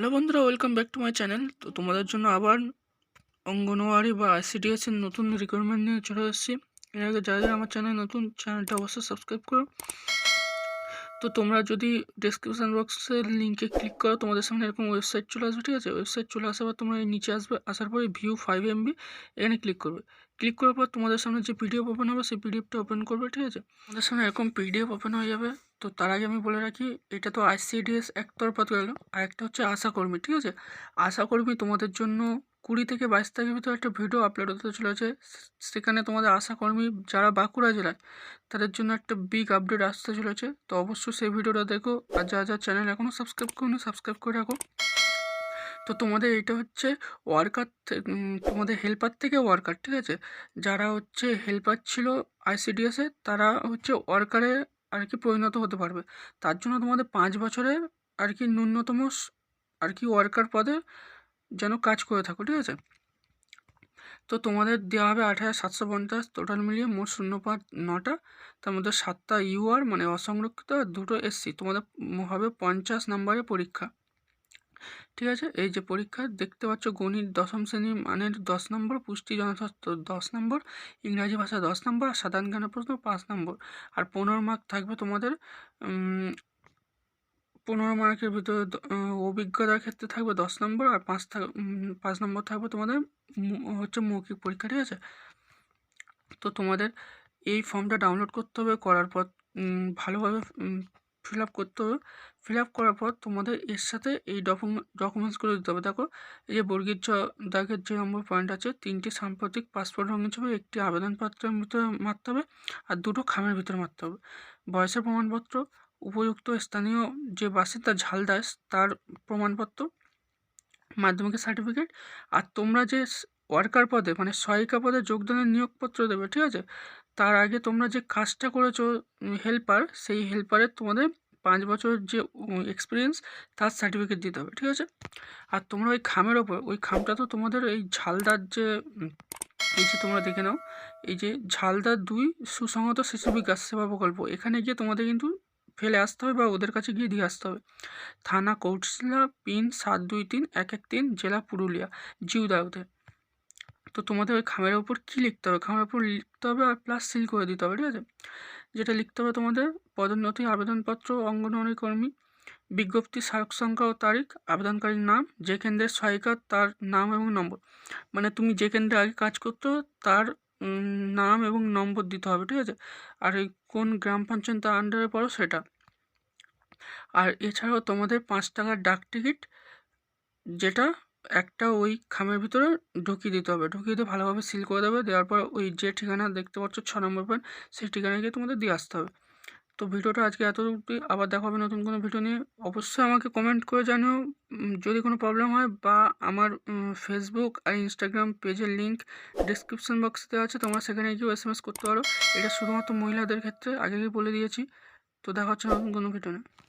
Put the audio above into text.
Hello বন্ধুরা welcome back to my channel তো তোমাদের জন্য আবার অঙ্গনওয়াড়ি বা আইসিডিএসের নতুন রিকোয়ারমেন্ট নিয়ে চলে আসছি এর আগে যারা যারা আমার চ্যানেল নতুন চ্যানেলটা অবশ্যই সাবস্ক্রাইব করো। তো তোমরা যদি ডেসক্রিপশন বক্সের লিঙ্কে ক্লিক করো, তোমাদের সামনে এরকম ওয়েবসাইট চলে আসবে, ঠিক আছে? ওয়েবসাইট চলে আসার পর তোমরা নিচে আসবে, আসার পরে ভিউ ফাইভ এমবি এখানে ক্লিক করবে। ক্লিক করার পর তোমাদের সামনে যে পিডিএফ ওপেন হবে, সেই পিডিএফটা ওপেন করবে, ঠিক আছে? তোমাদের সামনে এরকম পিডিএফ ওপেন হয়ে যাবে। তো তার আগে আমি বলে রাখি, এটা তো আইসিডিএস একতরফা গেল, আর একটা হচ্ছে আশাকর্মী, ঠিক আছে? আশাকর্মী তোমাদের জন্য কুড়ি থেকে বাইশ তারিখের ভিতরে একটা ভিডিও আপলোড হতে চলেছে। সেখানে তোমাদের আশাকর্মী যারা বাঁকুড়া জেলায়, তাদের জন্য একটা বিগ আপডেট আসতে চলেছে। তো অবশ্যই সেই ভিডিওটা দেখো। আর যা যা চ্যানেল এখনও সাবস্ক্রাইব করুন সাবস্ক্রাইব করে রাখো। তো তোমাদের এটা হচ্ছে ওয়ার্কার তোমাদের হেল্পার থেকে ওয়ার্কার ঠিক আছে? যারা হচ্ছে হেল্পার ছিল আইসিডিএসে তারা হচ্ছে ওয়ার্কারে আর কি পরিণত হতে পারবে। তার জন্য তোমাদের পাঁচ বছরের আর কি ন্যূনতম আর কি ওয়ার্কার পদে যেন কাজ করে থাকো, ঠিক আছে? তো তোমাদের দেওয়া হবে আট হাজার সাতশো পঞ্চাশ টোটাল মিলিয়ে মোট শূন্য পাঁচ নটা, তার মধ্যে সাতটা ইউআর মানে অসংরক্ষিত, আর দুটো এসসি তোমাদের হবে পঞ্চাশ নম্বরের পরীক্ষা। ঠিক আছে? এই যে পরীক্ষা, দেখতে পাচ্ছ গণিত দশম শ্রেণির মানের দশ নম্বর, পুষ্টি জনস্বাস্থ্য দশ নম্বর, ইংরাজি ভাষা দশ নম্বর, আর সাধারণ জ্ঞান প্রশ্ন পাঁচ নম্বর। আর পনেরো মার্ক থাকবে তোমাদের পনেরো মার্কের ভিতরে অভিজ্ঞতার ক্ষেত্রে থাকবে দশ নম্বর আর পাঁচ পাঁচ নম্বর থাকবে তোমাদের হচ্ছে মৌখিক পরীক্ষা, ঠিক আছে? তো তোমাদের এই ফর্মটা ডাউনলোড করতে হবে, করার পর ভালোভাবে ফিল আপ করতে হবে। ফিল আপ করার পর তোমাদের এর সাথে এই ডকুমেন্টসগুলো দিতে হবে। দেখো, এই যে বর্গীর ছ দাগের যে নম্বর পয়েন্ট আছে, তিনটি সাম্প্রতিক পাসপোর্ট রঙের ছবি, একটি আবেদনপত্রের ভিতরে মারতে হবে আর দুটো খামের ভিতরে মারতে হবে। বয়সের প্রমাণপত্র উপযুক্ত স্থানীয় যে বাসিন্দা ঝালদাস তার প্রমাণপত্র, মাধ্যমিকের সার্টিফিকেট আর তোমরা যে ওয়ার্কার পদে মানে সহায়িকা পদে যোগদানের নিয়োগপত্র দেবে, ঠিক আছে? তার আগে তোমরা যে কাজটা করেছ হেল্পার সেই হেল্পারের তোমাদের পাঁচ বছর যে এক্সপিরিয়েন্স তার সার্টিফিকেট দিতে হবে, ঠিক আছে? আর তোমরা ওই খামের ওপর, ওই খামটা তো তোমাদের এই ঝালদার যে এই যে তোমরা দেখে নাও, এই যে ঝালদার দুই সুসংহত শিশু বিকাশ সেবা প্রকল্প, এখানে গিয়ে তোমাদের কিন্তু ফেলে আসতে হবে বা ওদের কাছে গিয়ে দিয়ে আসতে হবে। থানা কৌশলা পিন সাত দুই তিন, এক এক তিন, জেলা পুরুলিয়া, জিউদাউতে। তো তোমাদের ওই খামের ওপর কী লিখতে হবে? খামের ওপর লিখতে হবে আর প্লাস সিল করে দিতে হবে, ঠিক আছে? যেটা লিখতে হবে তোমাদের পদোন্নতি, আবেদনপত্র, অঙ্গনওয়াড়ি কর্মী, বিজ্ঞপ্তি সারক সংখ্যা ও তারিখ, আবেদনকারীর নাম, যে কেন্দ্রের সহায়িকা, তার নাম এবং নম্বর। মানে তুমি যে কেন্দ্রে আগে কাজ করতো, তার নাম এবং নম্বর দিতে হবে, ঠিক আছে? আর এই কোন গ্রাম পঞ্চায়েত আন্ডারে পড়ো সেটা। আর এছাড়াও তোমাদের পাঁচ টাকার ডাক টিকিট যেটা একটা ওই খামের ভিতরে ঢুকিয়ে দিতে হবে। ঢুকিয়ে দিয়ে ভালোভাবে সিল করে দেবে, দেওয়ার পর ওই যে ঠিকানা দেখতে পাচ্ছ, ছ নম্বর পয়েন্ট সেই ঠিকানায় গিয়ে তোমাদের দিয়ে আসতে হবে। তো ভিডিওটা আজকে এত আবার দেখা হবে নতুন কোনো ভিডিও নিয়ে। অবশ্যই আমাকে কমেন্ট করে জানিও। যদি কোনো প্রবলেম হয় বা আমার ফেসবুক আর ইনস্টাগ্রাম পেজের লিঙ্ক ডিসক্রিপশন বক্সে দেওয়া আছে, তোমরা সেখানে গিয়েও এস এম এস করতে পারো। এটা শুধুমাত্র মহিলাদের ক্ষেত্রে আগে বলে দিয়েছি। তো দেখা হচ্ছে নতুন কোনো ভিডিও নিয়ে।